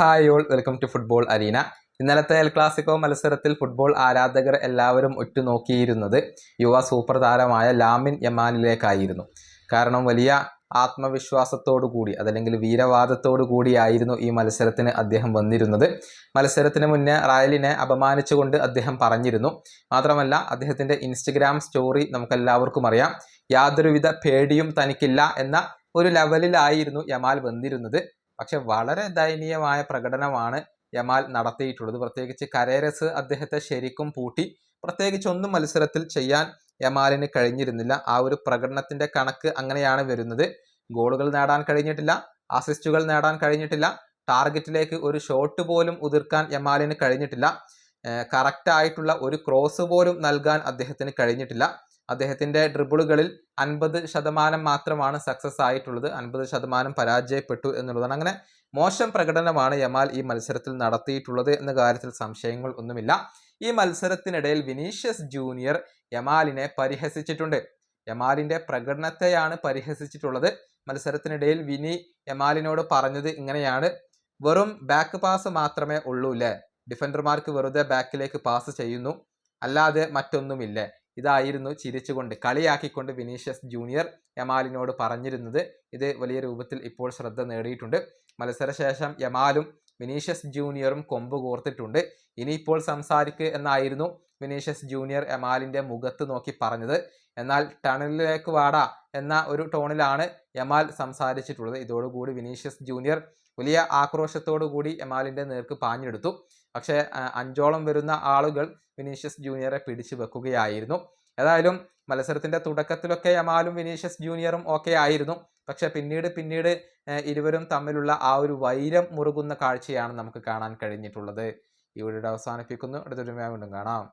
Hi all welcome to football arena ഇന്നലത്തെ El Clasico മത്സരത്തിൽ football ആരാധകർ എല്ലാവരും ഒറ്റുനോക്കിയിരുന്നത് യുവ സൂപ്പർ താരമായ ലാമിൻ യമാനിലേക്കായിരുന്നു കാരണം വലിയ ആത്മവിശ്വാസത്തോടു കൂടി അതല്ലെങ്കിൽ വീരവാദത്തോടു കൂടിയായിരുന്നു ഈ മത്സരത്തിന് അദ്ദേഹം വന്നിരുന്നത്. മത്സരത്തിന് മുന്നേ റയലിനെ അപമാനിച്ചുകൊണ്ട് അദ്ദേഹം പറഞ്ഞിരുന്നു. മാത്രമല്ല അദ്ദേഹത്തിന്റെ ഇൻസ്റ്റഗ്രാം സ്റ്റോറി നമുക്കെല്ലാവർക്കും അറിയാം. യാതൊരുവിധ പേടിയും തനിക്കില്ല എന്ന ഒരു ലെവലിലായിരുന്നു യമാൽ വന്നിരുന്നത്. പക്ഷെ വളരെ ദയനീയമായ പ്രകടനമാണ് യമാൽ നടത്തിയിട്ടുള്ളത്. പ്രത്യേകിച്ച് കരേരസ് അദ്ദേഹത്തെ ശരിക്കും പൂട്ടി. പ്രത്യേകിച്ച് ഒന്നും മത്സരത്തിൽ ചെയ്യാൻ യമാലിന് കഴിഞ്ഞിരുന്നില്ല. ആ ഒരു പ്രകടനത്തിന്റെ കണക്ക് അങ്ങനെയാണ് വരുന്നത്. ഗോളുകൾ നേടാൻ കഴിഞ്ഞിട്ടില്ല. അസിസ്റ്റുകൾ നേടാൻ കഴിഞ്ഞിട്ടില്ല. ടാർഗറ്റിലേക്ക് ഒരു ഷോട്ട് പോലും ഉതിർക്കാൻ യമാലിന് കഴിഞ്ഞിട്ടില്ല. കറക്റ്റ് ആയിട്ടുള്ള ഒരു ക്രോസ് പോലും നൽകാൻ അദ്ദേഹത്തിന് കഴിഞ്ഞിട്ടില്ല. അദ്ദേഹത്തിന്റെ ഡ്രിബിളുകളിൽ അൻപത് ശതമാനം മാത്രമാണ് സക്സസ് ആയിട്ടുള്ളത്. അൻപത് ശതമാനം പരാജയപ്പെട്ടു എന്നുള്ളതാണ്. അങ്ങനെ മോശം പ്രകടനമാണ് യമാൽ ഈ മത്സരത്തിൽ നടത്തിയിട്ടുള്ളത് എന്ന കാര്യത്തിൽ സംശയങ്ങൾ ഒന്നുമില്ല. ഈ മത്സരത്തിനിടയിൽ വിനീഷ്യസ് ജൂനിയർ യമാലിനെ പരിഹസിച്ചിട്ടുണ്ട്. യമാലിന്റെ പ്രകടനത്തെയാണ് പരിഹസിച്ചിട്ടുള്ളത്. മത്സരത്തിനിടയിൽ വിനി യമാലിനോട് പറഞ്ഞത് ഇങ്ങനെയാണ്. വെറും ബാക്ക് പാസ് മാത്രമേ ഉള്ളൂ അല്ലേ ഡിഫൻഡർമാർക്ക് വെറുതെ ബാക്കിലേക്ക് പാസ് ചെയ്യുന്നു. അല്ലാതെ മറ്റൊന്നുമില്ലേ? ഇതായിരുന്നു ചിരിച്ചുകൊണ്ട് കളിയാക്കിക്കൊണ്ട് വിനീഷ്യസ് ജൂനിയർ യമാലിനോട് പറഞ്ഞിരുന്നത്. ഇത് വലിയ രൂപത്തിൽ ഇപ്പോൾ ശ്രദ്ധ നേടിയിട്ടുണ്ട്. മത്സരശേഷം യമാലും വിനീഷ്യസ് ജൂനിയറും കൊമ്പ് കോർത്തിട്ടുണ്ട്. ഇനിയിപ്പോൾ സംസാരിക്കുക എന്നായിരുന്നു വിനീഷ്യസ് ജൂനിയർ യമാലിന്റെ മുഖത്ത് നോക്കി പറഞ്ഞത്. എന്നാൽ ടണലിലേക്ക് വാടാ എന്ന ഒരു ടോണിലാണ് യമാൽ സംസാരിച്ചിട്ടുള്ളത്. ഇതോടുകൂടി വിനീഷ്യസ് ജൂനിയർ വലിയ ആക്രോശത്തോടു കൂടി യമാലിന്റെ നേർക്ക് പാഞ്ഞെടുത്തു. പക്ഷേ അഞ്ചോളം വരുന്ന ആളുകൾ വിനീഷ്യസ് ജൂനിയറെ പിടിച്ചു വെക്കുകയായിരുന്നു. ഏതായാലും മത്സരത്തിന്റെ തുടക്കത്തിലൊക്കെ യമാലും വിനീഷ്യസ് ജൂനിയറും ഒക്കെ ആയിരുന്നു. പക്ഷെ പിന്നീട് പിന്നീട് ഇരുവരും തമ്മിലുള്ള ആ ഒരു വൈരം മുറുകുന്ന കാഴ്ചയാണ് നമുക്ക് കാണാൻ കഴിഞ്ഞിട്ടുള്ളത്. ഈ വീഡിയോ അവസാനിപ്പിക്കുന്നു. അടുത്തൊരുമയാ വീണ്ടും കാണാം.